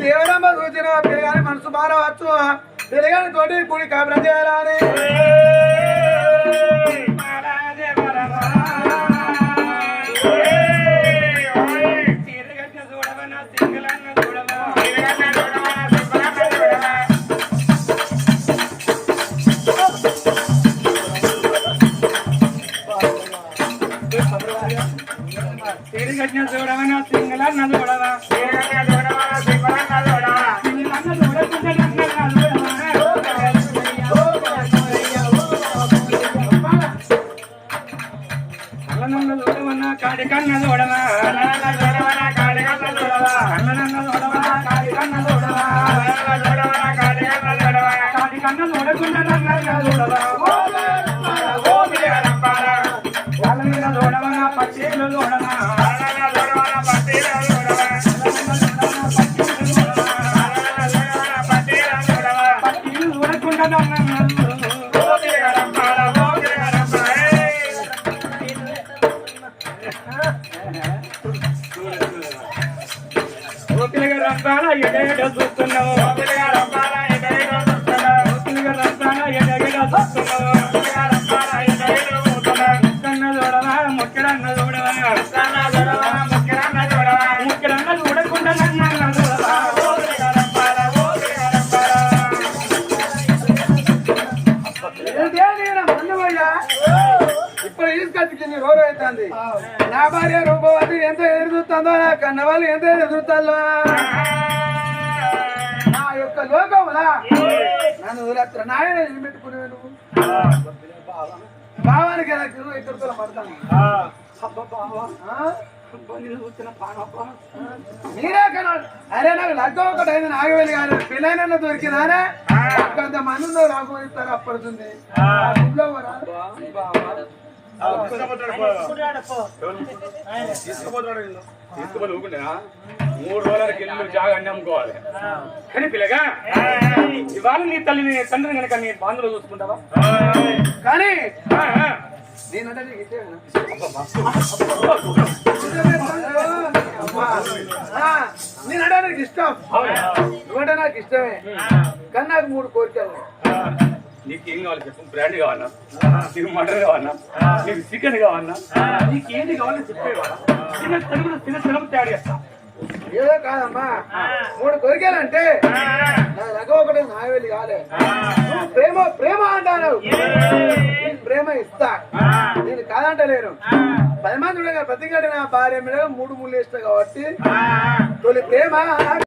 దేవుడమ్మ సూచన పిల్లగాని మనసు మారవచ్చు పిల్లగాని తోటి గుడి కాపురం చేయాలని తిరిగట్టిన చూడవనా సింగలన్న చూడవా సింగలన్న అల్లనన్న చూడవన్నా కాడి కన్న చూడవా అల్లనన్న చూడవా కాడి కన్న చూడవా కాడి కన్న చూడకుండా చూడవా పచ్చేలు చూడవా చూడకుండా నన్న ఓపిలగా రంపాల ఎడగడ చూస్తున్నావు ఓపిలగా రంపాల ఎడగడ చూస్తున్నావు ముక్కన్న చూడవా ముక్కడన్న చూడవా ముక్కడన్న ఇప్పుడు తీసుకొచ్చి నీ రోజు అవుతుంది. నా భార్య రూపవతి ఎంత ఎదురుతుందో నా కన్నవాళ్ళు ఎంత ఎదురుతాలో నా యొక్క లోకములా నన్ను వదిలేస్తారు నాయన నిలబెట్టుకునే నువ్వు భావానికి నాకు ఇద్దరు పడతాను? మీరే కదా. అరే నాకు లగ్గం ఒకటి అయింది నాగవేలి గారు పిల్లైన దొరికినానే. కొంతమంది మంది ఉందో. రాకపోయిస్తారు అప్పడుతుంది మూడు రోజులకి ఇల్లు జాగా అన్ని అమ్ముకోవాలి. కానీ పిల్లగా ఇవాళ నీ తల్లిని తండ్రిని కనుక నీ బాంధులో చూసుకుంటావా? కానీ. నేనంటే నీకు? ఆ, నేనంటే నాకు ఇష్టం. నువ్వంటే నాకు ఇష్టమే. కానీ నాకు మూడు కోరికలు. నీకు ఏం కావాలి చెప్పు? బ్రాండ్ కావాలా? నీకు మటన్ కావాలా? నీకు చికెన్ కావాలా? నీకు ఏంటి కావాలో చెప్పేవాళ్ళ చిన్న తెలుగులో చిన్న తెలుగు తయారు చేస్తా. ఏదో కాదమ్మా. మూడు కోరికలంటే నా లగ్గ ఒకటి నాయవెళ్ళి కాలే. నువ్వు ప్రేమ ప్రేమ అంటాను ప్రేమ ఇస్తా. నేను కాదంటలేను. పది మంది ఉండగా ప్రతి గడి నా భార్య మీద మూడు ముళ్ళు ఇస్తా కాబట్టి తొలి ప్రేమ.